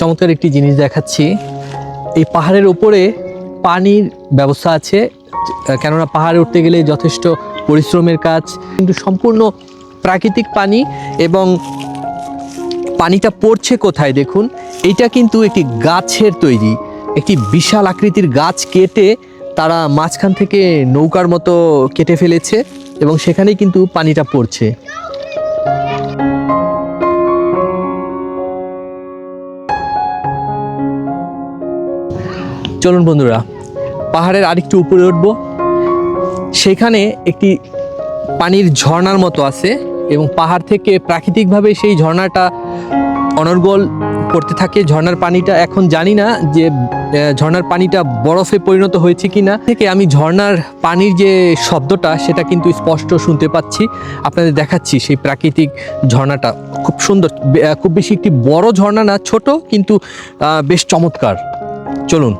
চমৎকার একটি জিনিস দেখাচ্ছি। এই পাহাড়ের ওপরে পানির ব্যবস্থা আছে, কেননা পাহাড়ে উঠতে গেলে যথেষ্ট পরিশ্রমের কাজ। কিন্তু সম্পূর্ণ প্রাকৃতিক পানি এবং পানিটা পড়ছে কোথায় দেখুন? এটা কিন্তু একটি গাছের তৈরি, একটি বিশাল আকৃতির গাছ কেটে তারা মাঝখান থেকে নৌকার মতো কেটে ফেলেছে এবং সেখানেই কিন্তু পানিটা পড়ছে। চলুন বন্ধুরা, পাহাড়ের আরেকটু উপরে উঠব। সেখানে একটি পানির ঝর্ণার মতো আছে এবং পাহাড় থেকে প্রাকৃতিকভাবে সেই ঝর্ণাটা অনর্গল করতে থাকে ঝর্নার পানিটা এখন জানি না যে ঝর্নার পানিটা বরফে পরিণত হয়েছে কি না থেকে আমি ঝর্নার পানির যে শব্দটা, সেটা কিন্তু স্পষ্ট শুনতে পাচ্ছি। আপনাদের দেখাচ্ছি সেই প্রাকৃতিক ঝর্নাটা খুব সুন্দর খুব বেশি একটি বড় ঝর্ণা না, ছোট, কিন্তু বেশ চমৎকার। চলুন।